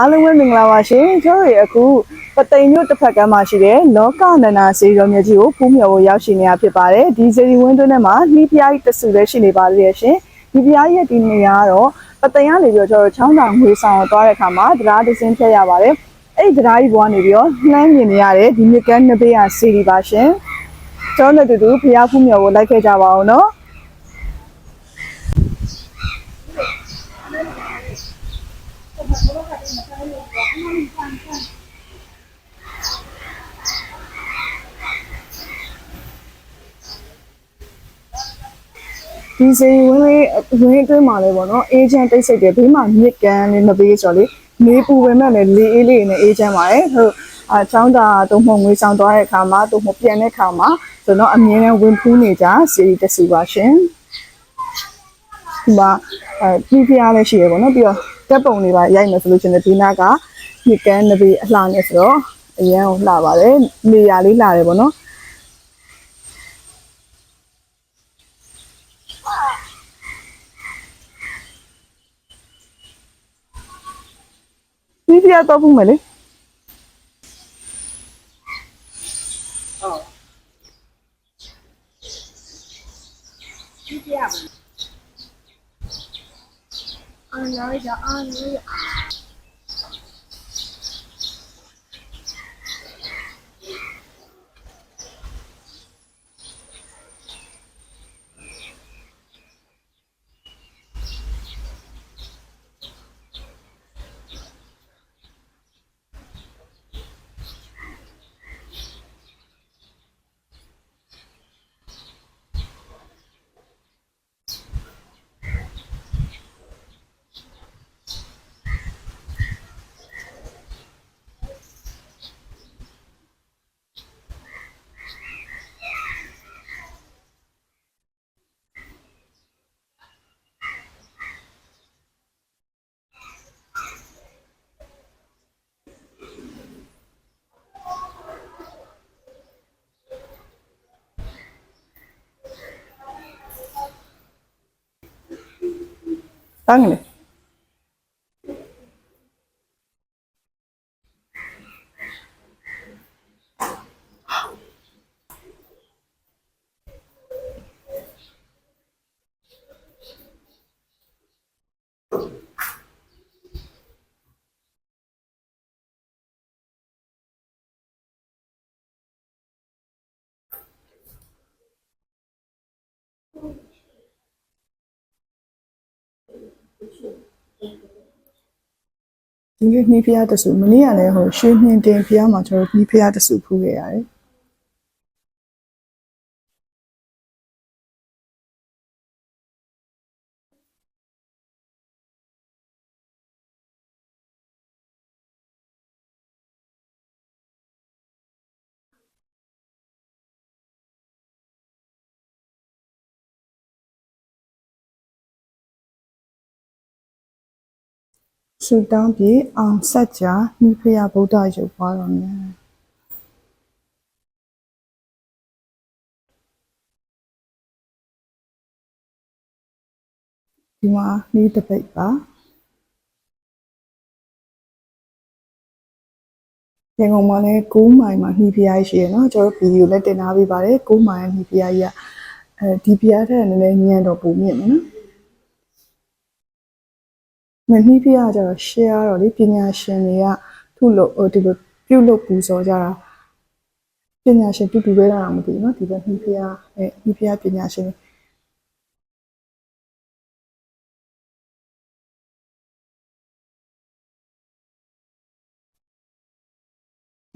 အားလုံးပဲမင်္ဂလာပါရှင်ကျွန်တော်တို့အခုပသိမ်မြို့တစ်ဖက်ကမ်းမှာရှိတဲ့လောကနန္ဒာစေရောမြတ်ကြီးကိုဖူးမြော်ဖို့ရောက်ရှိနေတာဖြစ်ပါတယ်ဒီစေရီဝင်းတွင်းထဲမှာနှီးပြားကြီးတဆူလည်းရှိနေပါသေးတယ်ရှင်ဒီပြားကြီးရဲ့ဒီနေရာကတော့ပသိမ်ကနေပြီးတော့ကျွန်တော်တို့ချောင်းတောင်ငွေဆောင်ကိုသွားတဲ့အခါမှာတရားတစ်စင်းဖြတ်ရပါတယ်အဲ့ဒီတရားကြီးပေါ်ကနေပြီးတော့နှမ်းမြင်နေရတယ်ဒီမြကန်းနှစ်ဘေးကစေရီပါရှင်ကျွန်တော်တို့အတူတူဖျားဖူးမြော်ကိုလိုက်ခဲ့ကြပါအောင်နော် ဒီစီဝင်းလေးဝင်းအတွင်းမှာလဲပေါ့နော်အေဂျင့်တိတ်ဆိတ်တယ်ဘေးမှာမြစ်ကန်လေးမပေးဆိုတော့လေနေပူပဲမဲ့လည်းလေအေးလေးနဲ့အေဂျင့်ပါတယ်ဟုတ်အချောင်းတာတုံ့မငွေဆောင်သွားတဲ့အခါမှာတုံ့မပြန်တဲ့အခါမှာဆိုတော့အမြင်နဲ့ဝင်ဖူးနေကြစီတဆူပါရှင်ဒီမှာအဲပြီးဖျားလည်းရှိရပေါ့နော်ပြီးတော့တက်ပုံလေးပါရိုက်မယ်ဆိုလို့ရှင်ဒီနာကမြစ်ကန်တစ်ပေအလှနဲ့ဆိုတော့အရန်ကိုလှပါတယ်နေရာလေးလှတယ်ပေါ့နော် ပြီးပြတော့ဘူးမလေးတန်း ကလေး ဒီနေ့နှီးဖျားတဆူမနေ့ကလည်းဟိုရွှေနှင်းတင်ဖျားမှာကျွန်တော်နှီးဖျားတဆူဖူးခဲ့ရတယ် ဆူတောင်းပြီးအောင်ဆက်ကြနိဖယဗုဒ္ဓရုပ်ပွားတော်များဒီမှာနှီးတပိတ်ပါရန်ကုန်မှာလည်း9မိုင်မှာနှီးဖျားရှိရယ်နော်ကျွန်တော်ဗီဒီယိုလည်းတင်ထားပေးပါတယ်9မိုင်နှီးဖျားကြီးကအဲဒီဖျားထက်နည်းနည်းညံ့တော့ပုံမြင့်မယ်နော် မနှီးပြရကြတော့ share တော့လေပညာရှင်တွေကသူ့လို့ဟိုဒီလိုပြုတ်လို့ပူဇော်ကြတာပညာရှင်တူတူပဲလားမသိဘူးเนาะဒီဘက်နှီးပြရအဲနှီးပြရပညာရှင်မ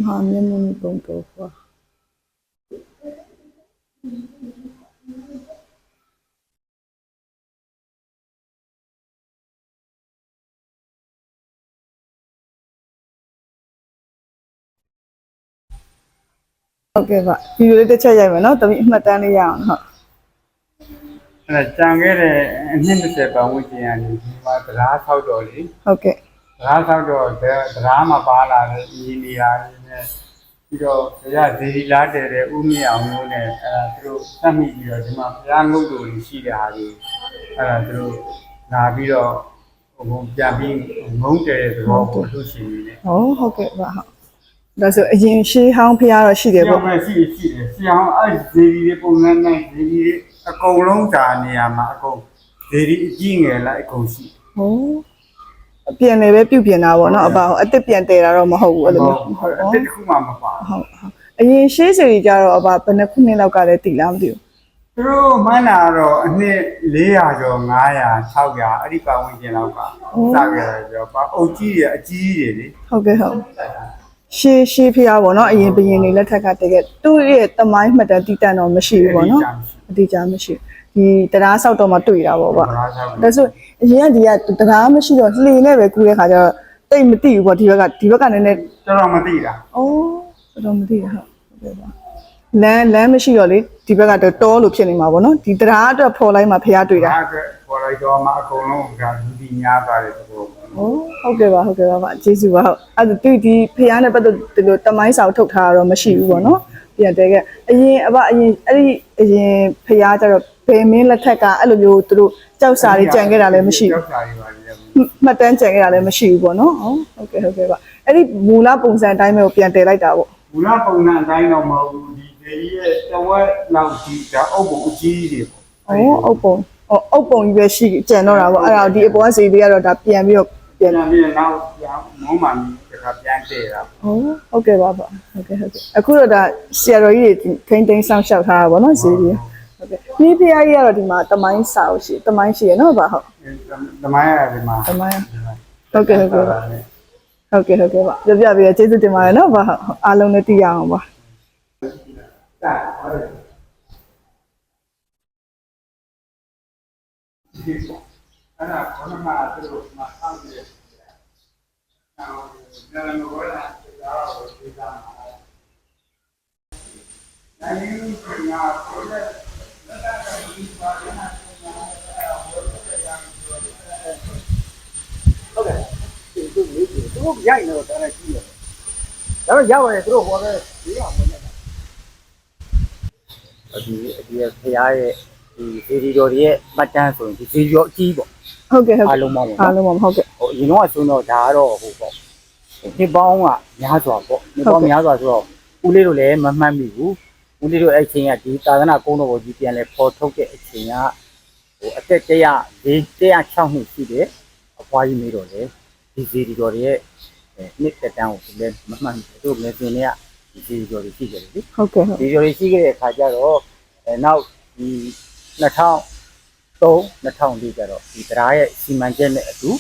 ဟာမြတ်မုန်ပုံတော်ကွာ ဟုတ်ကဲ့ပါဗီဒီယိုလေးတစ်ချက်ရိုက်မယ်နော်တမီးအမှတ်တမ်းလေးရအောင်ဟုတ်အဲ့ဒါကြံခဲ့တဲ့အနှစ်20ပတ်ဝန်းကျင်ကနေဒီမှာသရားဆောက်တော်လေးဟုတ်ကဲ့သရားဆောက်တော်သရားမှာပါလာတဲ့ဤနေရာလေးနဲ့ပြီးတော့ဘုရားဇေဒီလာတဲ့တဲ့ဥမြအောင်မျိုးနဲ့အဲ့ဒါသူတို့သတ်မိပြီးတော့ဒီမှာဘုရားငုတ်တော်ကြီးရှိတဲ့ဟာကြီးအဲ့ဒါသူတို့လာပြီးတော့ဟိုပြန်ပြီးငုံတယ်သဘောကိုလှုပ်ရှင်နေတယ်ဟုတ်ဟုတ်ကဲ့ပါဟုတ် ဒါဆိုအရင်ရှေးဟောင်းဖျားတော့ရှိတယ်ပြောပေါ့မယ်ရှိရှိတယ်ဆရာအဲ့ဇေဒီတွေပုံစံနဲ့ဇေဒီတွေအကုန်လုံးဒါနေရာမှာအကုန်ဇေဒီအကြီးငယ်လိုက်အကုန်ရှိဟောအပြင်လည်းပဲပြုတ်ပြင်တာပေါ့နော်အပါအစ်စ်ပြန်တဲတာတော့မဟုတ်ဘူးအဲ့လိုမျိုးဟုတ်ဟုတ်အဟုတ်တစ်ခုမှမပါဟုတ်အရင်ရှေးစီကြတော့အပါဘယ်နှစ်ခုနှစ်လောက်ကလည်းတည်လားမသိဘူးသူတို့မှန်းတာတော့အနှစ်400ကျော်900 600အဲ့ဒီပတ်ဝန်းကျင်လောက်ကစခဲ့တယ်ပြောပါအုတ်ကြီးရအကြီးတွေလေဟုတ်ကဲ့ဟုတ် ရှေးရှေးဖျားပေါ့နော်အရင်ဘရင်တွေလက်ထက်ကတကယ်သူ့ရဲ့တမိုင်းမှတ်တမ်းတည်တတ်တော့မရှိဘူးပေါ့နော်အတိအကျမရှိဘူးဒီတရားဆောက်တော့မှတွေ့တာပေါ့ဗျဘာသာဒါဆိုအရင်ကဒီကတရားမရှိတော့လှေနဲ့ပဲကူးတဲ့ခါကျတော့တိတ်မသိဘူးပေါ့ဒီဘက်ကဒီဘက်ကနည်းနည်းတော်တော်မသိတာအိုးတော်မသိရဟုတ်ဟုတ်ကဲ့ပါလမ်းလမ်းမရှိတော့လေဒီဘက်ကတော့တောလို့ဖြစ်နေမှာပေါ့နော်ဒီတရားအတွက်ဖော်လိုက်မှဖျားတွေ့တာဒါအတွက် ပေါ်လိုက်တော့မှအကုန်လုံးကလူဒီညာပါတယ်သူတို့။ဟုတ်ဟုတ်ကဲ့ပါဟုတ်ကဲ့ပါပါကျေးဇူးပါဟုတ်အဲ့ဒါဒီဒီဖျားနဲ့ပတ်သက်ဒီလိုတမိုင်းစာကိုထုတ်ထားတာတော့မရှိဘူးပေါ့နော်။ပြန်တဲကအရင်အဘအရင်အဲ့ဒီအရင်ဖျားကျတော့ဘယ်မင်းလက်ထက်ကအဲ့လိုမျိုးသူတို့ကြောက်စာတွေကြံခဲ့တာလည်းမရှိကြောဘူးက်စာတွေပါလေ။မှတ်တမ်းကြံခဲ့တာလည်းမရှိဘူးပေါ့နော်။ဟုတ်ဟုတ်ကဲ့ဟုတ်ကဲ့ပါအဲ့ဒီမူလပုံစံအတိုင်းပဲကိုပြန်တည်လိုက်တာပေါ့ဘူလာပုံစံအတိုင်းတော့မဟုတ်ဘူးဒီဒေရီရဲ့တဝက်လောက်ဒီဒါအုပ်ပုံအကြီးတွေပေါ့။အော်အုပ်ပုံ အော်အုပ်ပုံကြီးပဲရှိကြံတော့တာပေါ့အဲ့ဒါဒီအပေါ်ကစီလေးကတော့ဒါပြန်ပြီးတော့ပြန်ပြန်ပြီးနောက်ပြန်မုံမှန်ပြီးတခါပြန်တည့်တာဟုတ်ဟုတ်ကဲ့ပါပါဟုတ်ကဲ့ဟုတ်ကဲ့အခုတော့ဒါဆရာတော်ကြီးတွေထိန်းသိမ်းဆောင်ရှောက်ထားတာဗောနော်ဈေးကြီးဟုတ်ကဲ့ဒီဖရားကြီးကတော့ဒီမှာတမိုင်းစာအုပ်ရှိတမိုင်းရှိရနော်ဗာဟုတ်တမိုင်းရဒီမှာတမိုင်းဟုတ်ကဲ့ဟုတ်ကဲ့ပါဟုတ်ကဲ့ဟုတ်ကဲ့ပါပြပြပြကျေးဇူးတင်ပါတယ်နော်ဗာဟုတ်အားလုံးလည်းသိရအောင်ပါဒါဟုတ် တယ်ဒီအဲ့ဒါဘုရားမှာသူတို့မှာဆောင်းနေတယ်။နောက်လည်းမဟုတ်လားဒါတော့ဒီကမှာ။နိုင်ရင်ကညာကိုလည်းလက်ထပ်ကဒီပါရနာကိုညာဟုတ်ကဲ့ဒီသူလေးသူတို့ရိုက်နေတော့တော်တော်ကြီးတယ်။ဒါတော့ရောက်ရတယ်သူတို့ဟောတယ်ဒီကဝင်နေတာ ဒီဒီဖရားရဲ့ ဒီဗီဒီယိုတွေရဲ့မှတ်တမ်းဆိုရင်ဒီဗီဒီယိုအကြီးပေါ့ဟုတ်ကဲ့ဟုတ်အားကဲ့လုံးပေါင်းပေါ့အားနော်လုံးပါဟုတ်ကဲ့ဟိုအရင်တော့ဆိုတော့ဒါကတော့ဟိုပေါ့ဒီပေါင်းကများစွာပေါ့ဒီပေါင်းများစွာဆိုတော့ဦးလေးတို့လည်းမမှတ်မိဘူးဦးလေးတို့အဲ့ချိန်ကဒီသာသနာကုန်းတော်ကိုကြီးပြန်လဲပေါ်ထုတ်တဲ့အချိန်ကဟိုအသက်100 106နှစ်ရှိတယ်အဖွားကြီးမေးတော့လေဒီဗီဒီယိုတွေရဲ့နှစ်တက်တန်းကိုသူလည်းမမှတ်ဘူးသူလည်းပြင်နေကဒီဗီဒီယိုတွေရှိကြတယ်လေ ဟုတ်ကဲ့ဟုတ် ဒီလိုရှိခဲ့တဲ့အခါကျတော့အဲနောက်ဒီ 2003 2004ကျတော့ဒီတရားရဲ့စီမံချက်နဲ့အတူ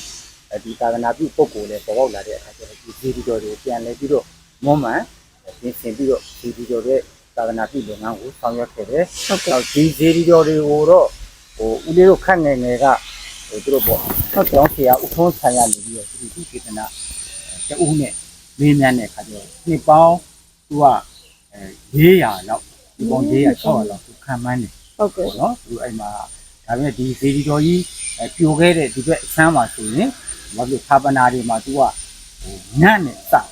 အဲဒီသာသနာပြုပုဂ္ဂိုလ်လည်းပေါ်ပေါက်လာတဲ့အခါကျတော့ဒီဗီဒီယိုတွေပြန်လဲပြီးတော့မွမ်းမံပြင်ဆင်ပြီးတော့ဒီဗီဒီယိုတွေသာသနာပြုလုပ်ငန်းကိုဆောင်ရွက်ခဲ့တယ်ဟုတ်ကဲ့။နောက်ဒီဗီဒီယိုတွေကိုတော့ဟိုဦးလေးတို့ခက်ငယ်ငယ်ကဟိုသူတို့ပေါ့ဟုတ်ကြောင်းဆရာဥထုံးဆိုင်ရနေပြီးတော့သူသူကေတနာတဦးနဲ့မင်းများတဲ့အခါကျတော့နှစ်ပေါင်းသူကအဲ400လောက်ဒီပေါင်း400 600လောက်သူခံမှန်းနေ ဟုတ်ကဲ့ပေါ့နော်သူအဲ့မှာဒါပေမဲ့ဒီဗီဒီယိုကြီးအဲပြိုခဲ့တဲ့ဒီဘက်အချမ်းမှာဆိုရင်ဘာလို့သာပနာတွေမှာသူကဟိုညံ့နဲ့စတာ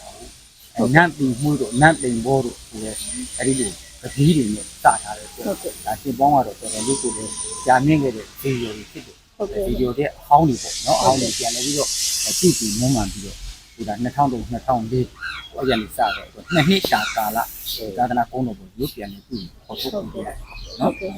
အဲညံ့ပြီးမှုတို့ညံ့ပိန်ဘောတို့ဆိုရဲအဲ့ဒီလိုပတိတွေနဲ့စထားတယ်ဆိုဟုတ်ကဲ့ဒါရှင်ပေါင်းကတော့တော်တော်လေးကိုလည်းကြာမြင့်ခဲ့တဲ့ဗီဒီယိုတွေဖြစ်တယ်ဟုတ်ကဲ့ဗီဒီယိုတဲ့အဟောင်းတွေပေါ့နော်အဟောင်းတွေပြန်လဲပြီးတော့ကြည့်ပြီးမွမ်းမှန်ပြီးတော့ဒီက2003 2004အရင်စတော့နှစ်နှစ်တာကာလသာသနာကုန်းတော်ကိုရုပ်ပြန်နေပြီပေါ်ထုတ်ပြီးရတယ်ဟုတ် နော်ကဲ့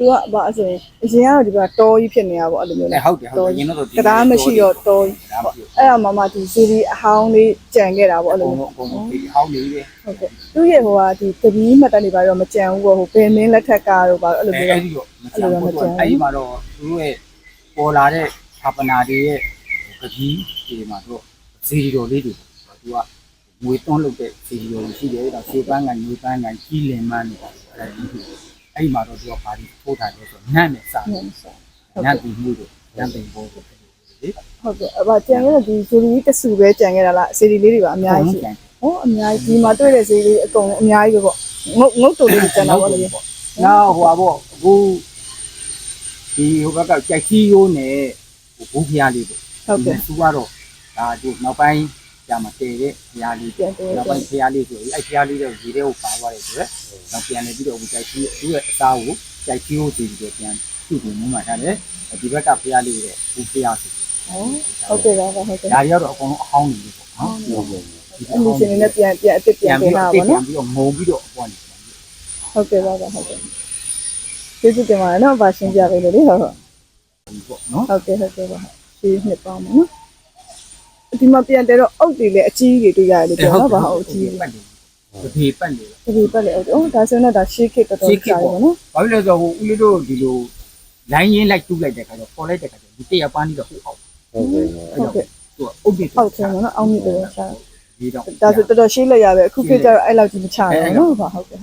သူကဘာအရင်အရင်ကတော့ဒီကတောကြီးဖြစ်နေတာပေါ့အဲ့လိုမျိုးအဲလေဟုတ်တယ်ဟုတ်တယ်ရင်းတော့တရားမရှိတော့တောကြီးတရားမရှိအဲ့ဒါမှမှဒီစီဒီအဟောင်းလေးကြံခဲ့တာပေါ့အအဲ့လိုကုန်မျိုးလုံးအကုန်လုံးဒီဟောင်းလေးပဲဟုတ်ကဲ့သူရဲ့ဟိုကဒီတပီးမှတ်တမ်းတွေပါတော့မကြံဘူးပေါ့ဟိုဘယ်မင်းလက်ထက်ကားတော့ပါအဲ့လိုအဲမျိုးအဲ့ဒီတော့မချမ်းဘူးအဲ့ဒီမှာတော့သူတို့ရဲ့ပေါ်လာတဲ့ဌာပနာတွေရဲ့ပကြီးဒီမှာတော့ဇီရိုလေးတွေပေါ့သူကငွေသွန်းလုပ်တဲ့ဇီရိုရှိတယ်ဒါခြေပန်းကငွေပန်းကကြီးလင်မန်းနေအဲဒီ အဲ့ဒီမှာတော့သူကဘာလို့ထိုးထားလဲဆိုတော့နတ်နဲ့စတယ်ဟုတ်နတ်ပြီးမှုတို့နတ်ပြီးဘောတို့လေဟုတ်ကဲ့အဘကြံခဲ့တဲ့ဒီစီဒီတဆူပဲကြံခဲ့တာလားစီဒီလေးတွေပါအများကြီးရှိဟောအများကြီးဒီမှာတွေ့တဲ့စီဒီအကုန်အများကြီးပဲပေါ့ငုတ်ငုတ်တူလေးကြံတာပေါ့လေဟုတ်နောက်ဟိုပါပေါ့အခုဒီဟိုဘက်ကကြိုက်ကြီးရိုးနဲ့ဟိုဘူးဖျားလေးပေါ့ကဲ့သူကတော့ဒါတို့နောက်ပိုင်း ကြာမတည်တဲ့ဖျားလေးပြန်တယ်နောက်ပိုင်းဖျားလေးဆိုအဲ့ဖျားလေးတော့ရေထဲကိုပါသွားတယ်ဆိုတော့နောက်ပြန်နေပြီးတော့ဟိုကြိုက်ကြီးသူ့ရဲ့အသားကိုကြိုက်ကြီးကိုကြည့်ပြီးတော့ပြန်ပြုပြီးမမှတ်ထားတယ်ဒီဘက်ကဖျားလေးတော့ဘူးဖျားဆိုဟုတ်ကဲ့ပါဟုတ်ကဲ့ဒါတွေကတော့အကုန်လုံးအဟောင်းနေပြီပေါ့နော်ဟုတ်ကဲ့အလူရှင်တွေနဲ့ပြန်ပြန်အစ်စ်ပြန်ပြန်ပေးပြီးတာတော့ပါပြန်နော်ပြီးတော့ငုံပြီးတော့အပေါ်နေပြန်ပြီးဟုတ်ကဲ့ပါဟုတ်ကဲ့ကျေးဇူးတင်ပါတယ်နော်ဗာရှင်းပြပေးလို့လေဟုတ်ဟုတ်ပေါ့နော်ဟုတ်ကဲ့ဟုတ်ကဲ့ပါရှင်းနှစ်ပေါင်းပါနော် ဒီမှာပြန်တယ်တော့အုတ်တွေလည်းအကြီးကြီးတွေတွေ့ရတယ်ပြောနော်ဗာဟုတ်အကြီးကြီးပတ်နေတပေပတ်နေဒီပတ်လေအုတ်တွေအော်ဒါဆိုရင်တော့ဒါရှေးခေတ်တော်တော်ကြာပြီပေါ့နော်ဘာဖြစ်လဲဆိုတော့ဟိုဦးလေးတို့ဒီလိုလိုင်းရင်းလိုက်တူးလိုက်တဲ့ခါကျတော့ပေါ်လိုက်တဲ့ခါကျဒီတရပန်းကြီးတော့ဟိုအောက်ဟုတ်ကဲ့ဟုတ်ကဲ့သူကအုတ်တွေအောက်ထဲမှာနော်အောက်မြစ်တွေရှာဒီတော့ဒါဆိုတော်တော်ရှေးလက်ရပဲအခုခေတ်ကျတော့အဲ့လောက်ကြီးမချဘူးနော်ဗာဟုတ်ကဲ့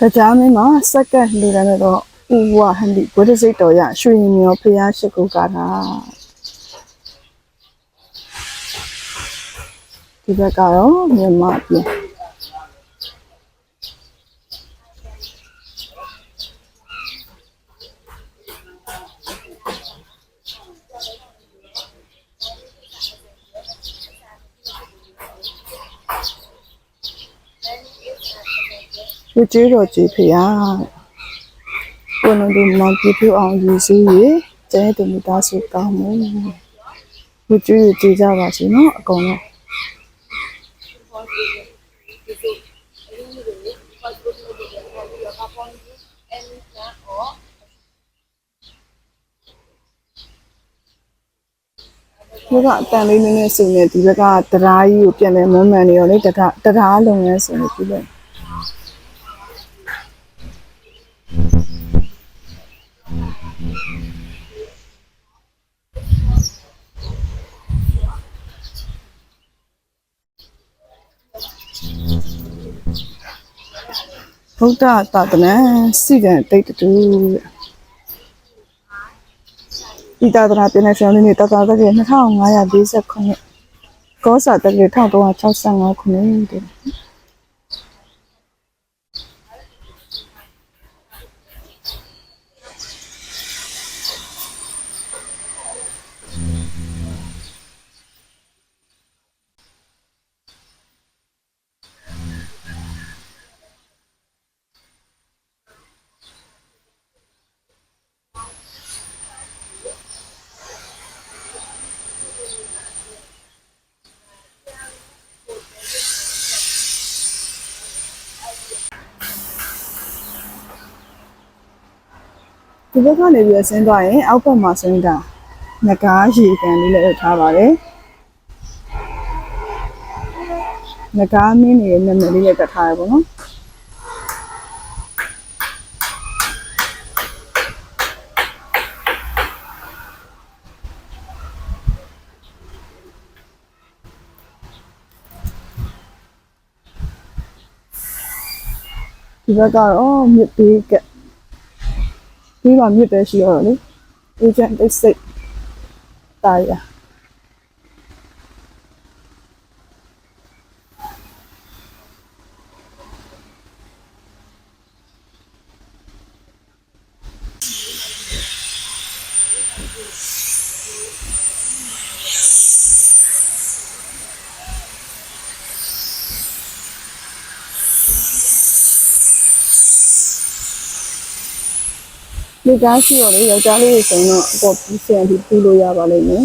တရားမင်းမှာစက္ကန့်လူရမ်းတော့ဥဝဟန်ဒီဘုဒ္ဓစိတ်တော်ရရွှေရင်မြောဖျားရှိခိုးကားတာဒီဘက်ကတော့မြန်မာပြည် ဝကျွေးတော်ကြည်ဖျားကိုယ်လုံးတို့မောင်ပြပြအောင်ရည်စည်းရကျဲတူမိသားစုကောင်းမှုဝကျွေးကြည်ကြပါစေနော်အကုန်လုံးဒီကအတန်လေးနည်းနည်းစုနေဒီဘက်ကတရားကြီးကိုပြန်လဲမွမ်းမံနေရောလေတရားတရားလုပ်ငန်းဆိုနေပြီလေ ဘုဒ္ဓသာသနာစိကံတိတ်တူတဲ့ဤတာသနာပြည်နယ်ဆောင်လေးနဲ့တတတက2549ကောစာတက1365ခုနှစ်တဲ့ ဒီဘက်ကနေပြီးဆင်းသွားရင်အောက်ဘက်မှာဆင်းတာငကားရေကန်လေးလည်းထားပါတယ်ငကားမင်းနေနာမည်လေးလည်းတက်ထားရပါတော့ဒီဘက်ကတော့မြစ်ပေးကဒီ မှာမြစ်ပဲရှိရတော့လေအေဂျင့်တိတ်စိတ်တာရ ဒီကားရှိတော့လေယောက်ျားလေးတွေဆိုရင်တော့အပေါ်ပြီးစံပြီးပြီးလို့ရပါလိမ့်မယ်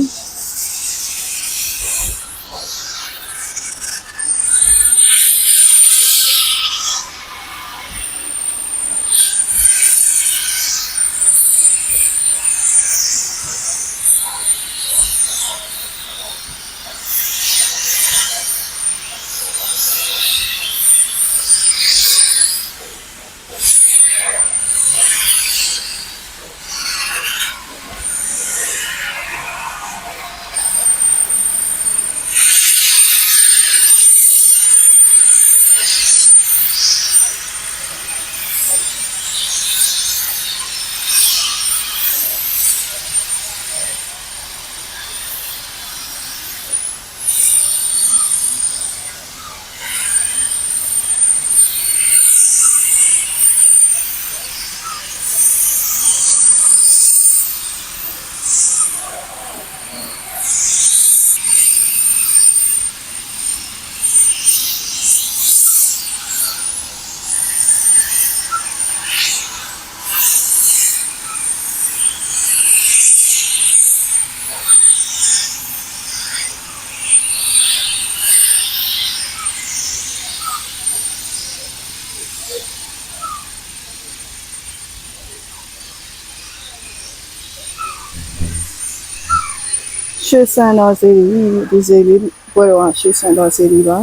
ရွှေစံတော်စီဒီစီလေးပွဲတော်ကရွှေစံတော်စီဒီပါ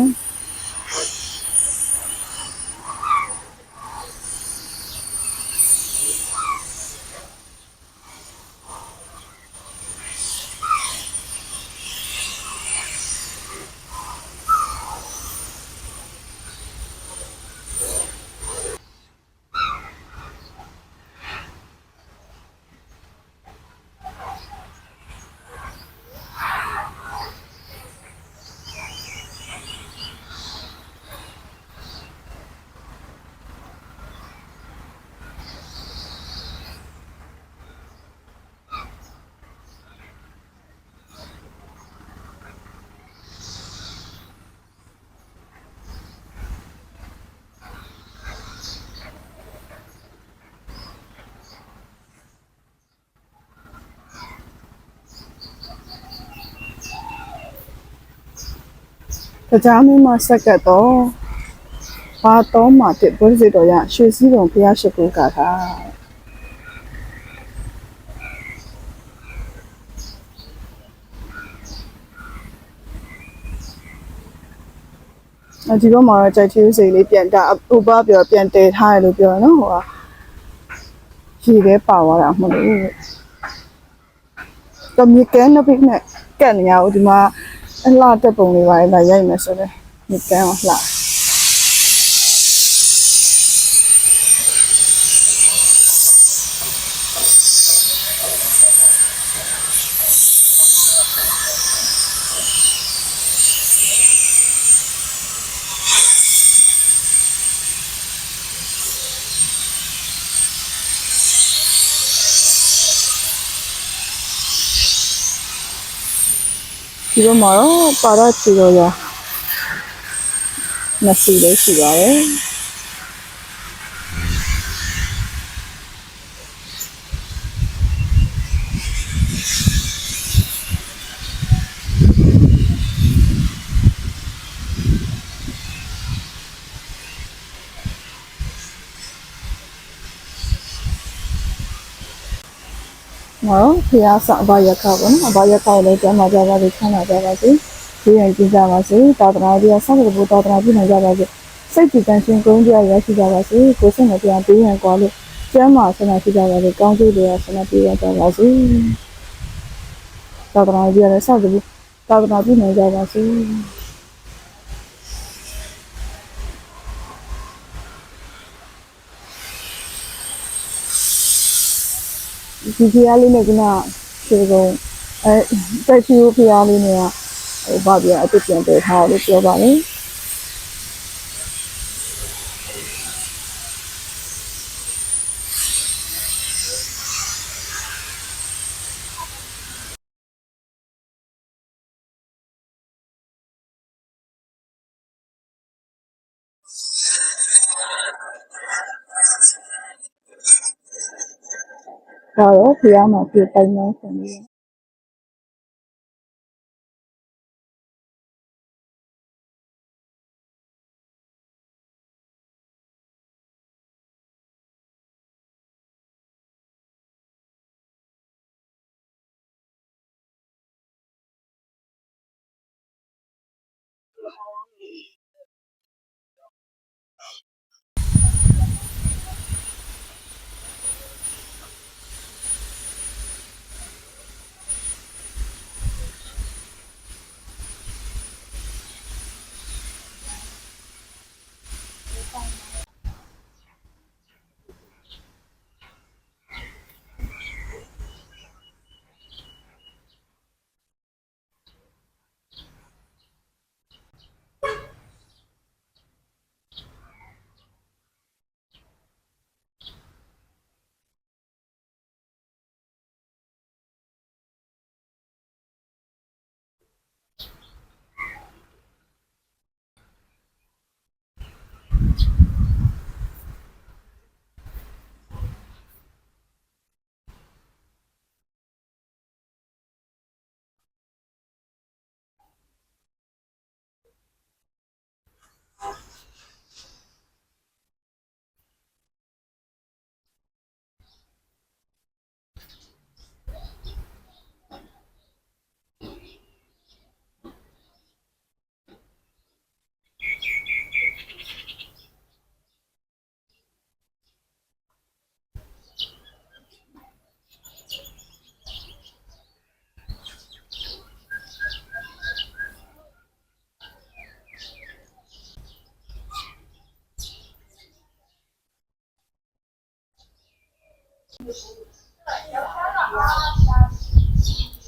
တရားမင်းမဆက်ကတ်တော့ဘာတော်မှာတစ်ပွဲစီတော်ရရွှေစည်းတော်ဘုရားရှိခိုးကတာအဒီဘက်မှာတော့ကြိုက်ချူးစိလေးပြန်တာဥပပြောပြန်တည်ထားတယ်လို့ပြောတယ်နော်ဟိုကရေထဲပါသွားတာမဟုတ်လို့ကမြေကဲနှစ်ဖိနဲ့ကတ်နေရဦးဒီမှာ အလှတက်ပုံလေးပါလေလာရိုက်မယ်ဆိုတော့မြေကဲအောင်လှ ဒီဘက်မှာတော့ပါရချီရောရနှစ်စီလေးရှိပါတယ် မောဖျားဆောင်အဘရခပေါ့နော်အဘရခကိုလည်းကျမ်းမာကြပါစေချမ်းသာကြပါစေဒီရင်ကြည်ကြပါစေတာသနာတရားဆက်တဲ့ဘုတာသနာပြုနိုင်ကြပါစေစိတ်ကြည်တန်ရှင်ကုန်းတရားရရှိကြပါစေကိုယ်စိတ်နဲ့ပြန်ပြီးရင်ကွာလို့ကျမ်းမာဆန္ဒရှိကြပါစေကောင်းကျိုးတွေဆန္ဒပြုရကြပါစေတာသနာတရားလည်းဆက်တဲ့ဘုတာသနာပြုနိုင်ကြပါစေ ဒီဖျားလေးနဲ့ကနခြေကုန်အဲတက်ချူဖျားလေးနဲ့ဟိုဘာပြအစ်ပြန်ပေးထားလို့ပြောပါလေဒါတော့ဖျားမှာပြ ပိုင်နေဆ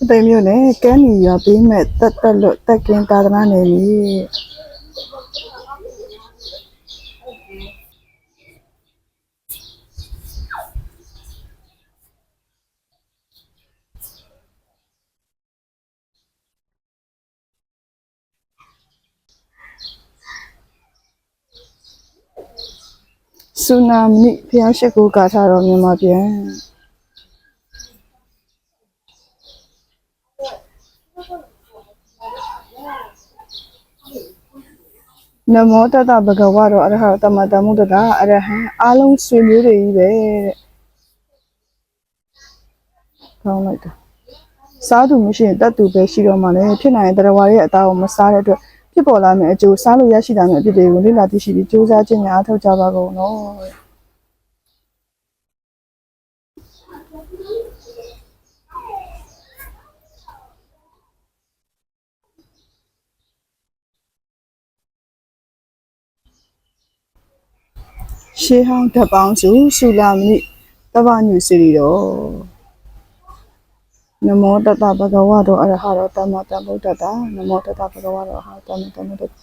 အသိမျိုးနဲ့ကန်းနီရွာပေးမဲ့တက်တက်လွတ်တက်ကင်းသာသနာနယ်မြေ ဆူနာမီဖျားရှိခိုးကာထားတော်မြန်မာပြန်နမောတတဗဂဝရောအရဟတမတမုဒ္ဒတာအရဟံအားလုံးဆွေမျိုးတွေကြီးပဲတဲ့။ကောင်းလိုက်တာ။စားသူမရှိရင်တတ်သူပဲရှိတော့မှလည်းဖြစ်နိုင်တဲ့တရားဝါရဲ့အသားကိုမစားတဲ့အတွက် ဖြစ်ပေါ်လာမယ့်အကျိုးစားလို့ရရှိတာမယ့်အဖြစ်တွေကိုလေ့လာသိရှိပြီးစူးစမ်းခြင်းများအထောက်ကြပါကုန်နော်တဲ့ရှေးဟောင်းဓာတ်ပေါင်းစုဆူလာမဏိတပ္ပညုစီရီတော် နမောတတဗဂဝတောအရဟတောတမ္မတဗုဒ္ဓတာနမောတတဗဂဝတောအရဟတမ္မတဗုဒ္ဓတာ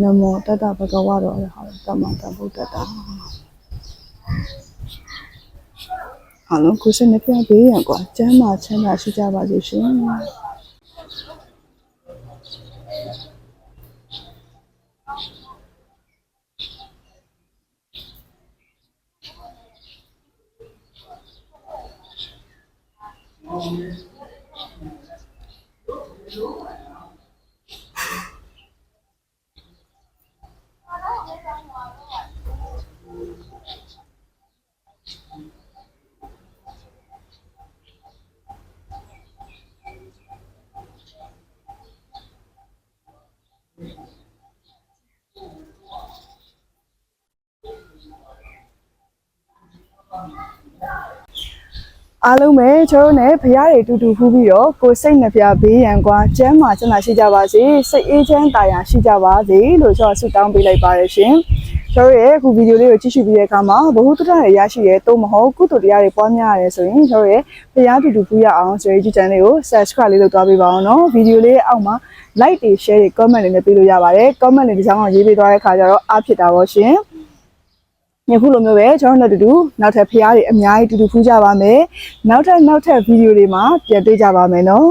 နမောတတဗဂဝတောအရဟတမ္မတဗုဒ္ဓတာအားလုံးကိုယ်စနေပြပေးရကွာကျမ်းမာချမ်းသာရှိကြပါစေရှင် အားလုံးပဲကျွန်တော်တို့ ਨੇ ဖရားတွေတူတူဖူးပြီးတော့ကိုယ်စိတ်နှပြဘေးရန်ကွာကျမ်းမာချမ်းသာရှိကြပါစေစိတ်အေးချမ်းတာယာရှိကြပါစေလို့ကျွန်တော်ဆုတောင်းပေးလိုက်ပါတယ်ရှင်ကျွန်တော်ရဲ့အခုဗီဒီယိုလေးကိုကြည့်ရှုပြီးတဲ့အခါမှာဘ ഹു တရရရရှိရဲတော့မဟုတ်ကုသိုလ်တရားတွေပွားများရတယ်ဆိုရင်ကျွန်တော်ရဲ့ဖရားတူတူဖူးရအောင်ဆိုရင်ဒီ channel လေးကို subscribe လေးလုပ်သွားပေးပါအောင်နော်ဗီဒီယိုလေးရဲ့အောက်မှာ like တွေ share တွေ comment တွေနဲ့ပေးလို့ရပါတယ် comment တွေဒီဆောင်အောင်ရေးပေးသွားတဲ့အခါကျတော့အားဖြစ်တာပေါ့ရှင် ညခုလိုမျိုးပဲကျွန်တော်တို့အတူတူနောက်ထပ်ဖရားတွေအများကြီးတူတူဖူးကြပါမယ်နောက်ထပ်နောက်ထပ်ဗီဒီယိုတွေမှာပြန်တွေ့ကြပါမယ်နော်